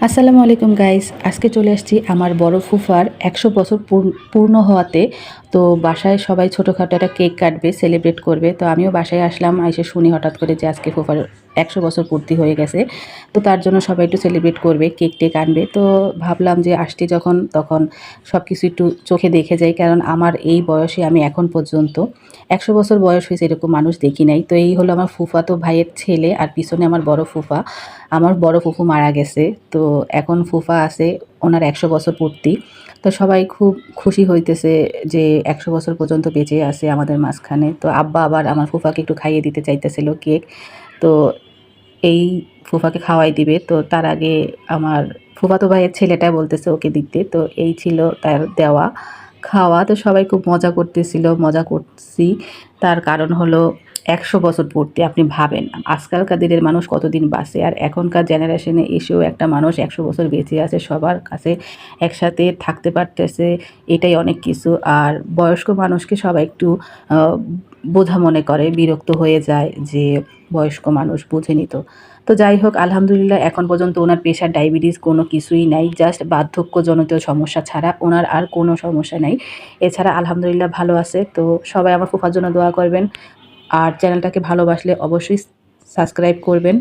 আসসালামু আলাইকুম গাইস আজকে চলে আসছি আমার বড় ফুফার একশো বছর পূর্ণ- হওয়াতে। তো বাসায় সবাই ছোটোখাটো একটা কেক কাটবে সেলিব্রেট করবে। তো আমিও বাসায় আসলাম, এসে শুনি হঠাৎ করে যে আজকে ফুফার একশো বছর পূর্তি হয়ে গেছে। তো তার জন্য সবাই একটু সেলিব্রেট করবে কেক টেক আনবে। তো ভাবলাম যে আসছি যখন, তখন সব কিছু একটু চোখে দেখে যাই, কারণ আমার এই বয়সে আমি এখন পর্যন্ত একশো বছর বয়স হয়েছে এরকম মানুষ দেখি নাই। তো এই হলো আমার ফুফা তো ভাইয়ের ছেলে, আর পিছনে আমার বড় ফুফা। আমার বড় ফুফু মারা গেছে, তো এখন ফুফা আছে, ওনার একশো বছর পূর্তি। তো সবাই খুব খুশি হইতেছে যে একশো বছর পর্যন্ত বেঁচে আছে আমাদের মাঝখানে। তো আব্বা আবার আমার ফুফাকে একটু খাইয়ে দিতে চাইতেছিল কেক তো এই ফুফাকে খাওয়াই দিবে। তো তার আগে আমার ফুফাতো ভাইয়ের ছেলেটা বলতেছে ওকে দিতে। তো এই ছিল তার দেওয়া খাওয়া। তো সবাই খুব মজা করতেছিল, মজা করছি। তার কারণ হলো একশো বছর পূর্তি, আপনি ভাবেন আজকালকার দিনের মানুষ কতদিন বাঁচে? আর এখনকার জেনারেশনে এসেও একটা মানুষ একশো বছর বেঁচে আছে, সবার কাছে একসাথে থাকতে পারতেছে, এটাই অনেক কিছু। আর বয়স্ক মানুষকে সবাই একটু বোঝা মনে করে, বিরক্ত হয়ে যায় যে বয়স্ক মানুষ, বুঝেনি তো। তো যাই হোক, আলহামদুলিল্লাহ এখন পর্যন্ত ওনার পেশার ডায়াবেটিস কোনো কিছুই নাই, জাস্ট বার্ধক্যজনিত সমস্যা ছাড়া ওনার আর কোনো সমস্যা নাই। এছাড়া আলহামদুলিল্লাহ ভালো আছে, তো সবাই আমার ফুফার জন্য দোয়া করবেন। আর চ্যানেলটাকে ভালোবাসলে অবশ্যই সাবস্ক্রাইব করবেন।